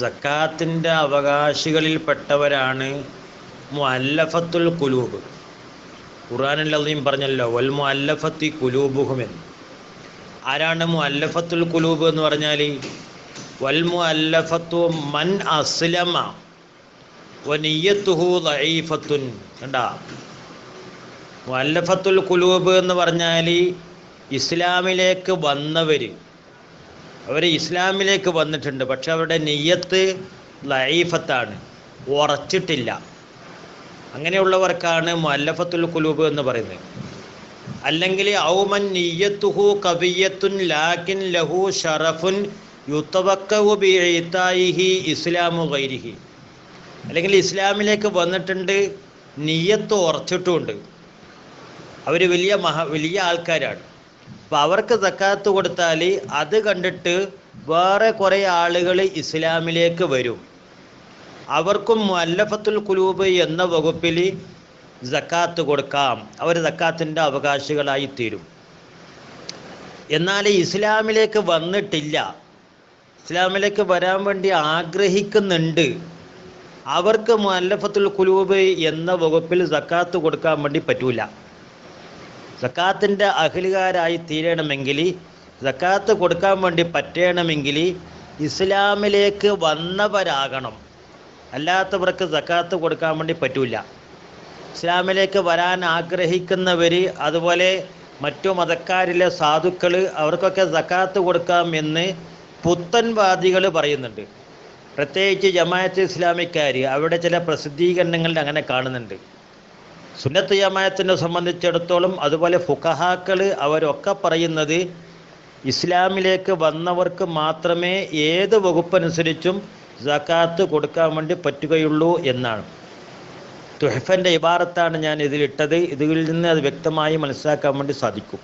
സക്കാത്തിന്റെ അവകാശികളിൽപ്പെട്ടവരാണ് മുഅല്ലഫത്തുൽ കുലൂബ് ഖുറാനിൽ അള്ളീം പറഞ്ഞല്ലോ വൽ മുഅല്ലഫത്തി കുലൂബുഹുമെന്ന് ആരാണ് മുഅല്ലഫത്തുൽ കുലൂബ് എന്ന് പറഞ്ഞാൽ വൽ മുഅല്ലഫത്തു മൻ അസ്ലമ വനിയത്തുഹു മുഅല്ലഫത്തുൽ കുലൂബ് എന്ന് പറഞ്ഞാൽ ഇസ്ലാമിലേക്ക് വന്നവർ അവർ ഇസ്ലാമിലേക്ക് വന്നിട്ടുണ്ട്. പക്ഷെ അവരുടെ നെയ്യത്ത് ലൈഫത്താണ് ഉറച്ചിട്ടില്ല. അങ്ങനെയുള്ളവർക്കാണ് മല്ലഫത്തുൽ കുലൂബ് എന്ന് പറയുന്നത്. അല്ലെങ്കിൽ ഔമൻ നിയ്യത്തുഹു കവിയത്തുൻ ലാക്കിൻ ലഹു ഷറഫുൻ യുത്തവക്കവു ബിഇതായിഹി ഇസ്ലാമു ഗൈരിഹി. അല്ലെങ്കിൽ ഇസ്ലാമിലേക്ക് വന്നിട്ടുണ്ട് നിയ്യത്ത് ഉറച്ചിട്ടുമുണ്ട്. അവർ വലിയ മഹ വലിയ ആൾക്കാരാണ്. അപ്പം അവർക്ക് സക്കാത്ത് കൊടുത്താൽ അത് കണ്ടിട്ട് വേറെ കുറേ ആളുകൾ ഇസ്ലാമിലേക്ക് വരും. അവർക്കും മുല്ലഫത്തുൽ കുലൂബ് എന്ന വകുപ്പിൽ സക്കാത്ത് കൊടുക്കാം. അവർ സക്കാത്തിന്റെ അവകാശികളായി തീരും. എന്നാൽ ഇസ്ലാമിലേക്ക് വന്നിട്ടില്ല. ഇസ്ലാമിലേക്ക് വരാൻ വേണ്ടി ആഗ്രഹിക്കുന്നുണ്ട്. അവർക്ക് മുല്ലഫത്തുൽ കുലൂബ് എന്ന വകുപ്പിൽ സക്കാത്ത് കൊടുക്കാൻ വേണ്ടി പറ്റൂല. സക്കാത്തിന്റെ അഖിലുകാരായി തീരണമെങ്കിൽ സക്കാത്ത് കൊടുക്കാൻ വേണ്ടി പറ്റണമെങ്കിൽ ഇസ്ലാമിലേക്ക് വന്നവരാകണം. അല്ലാത്തവർക്ക് സക്കാത്ത് കൊടുക്കാൻ വേണ്ടി പറ്റില്ല ഇസ്ലാമിലേക്ക് വരാൻ ആഗ്രഹിക്കുന്നവർ അതുപോലെ മറ്റു മതക്കാരിലെ സാധുക്കൾ അവർക്കൊക്കെ സക്കാത്ത് കൊടുക്കാം എന്ന് പുത്തൻവാദികൾ പറയുന്നുണ്ട്. പ്രത്യേകിച്ച് ജമാഅത്ത് ഇസ്ലാമിക്കാർ അവിടെ ചില പ്രസിദ്ധീകരണങ്ങളിൽ അങ്ങനെ കാണുന്നുണ്ട്. സുന്നത്ത് ജമായത്തിനെ സംബന്ധിച്ചിടത്തോളം അതുപോലെ ഫുഖഹാക്കൾ അവരൊക്കെ പറയുന്നത് ഇസ്ലാമിലേക്ക് വന്നവർക്ക് മാത്രമേ ഏത് വകുപ്പനുസരിച്ചും ജക്കാത്ത് കൊടുക്കാൻ വേണ്ടി പറ്റുകയുള്ളൂ എന്നാണ്. തുഹഫന്റെ ഇബാറത്താണ് ഞാൻ ഇതിലിട്ടത്. ഇതിൽ നിന്ന് അത് വ്യക്തമായി മനസ്സിലാക്കാൻ വേണ്ടി സാധിക്കും.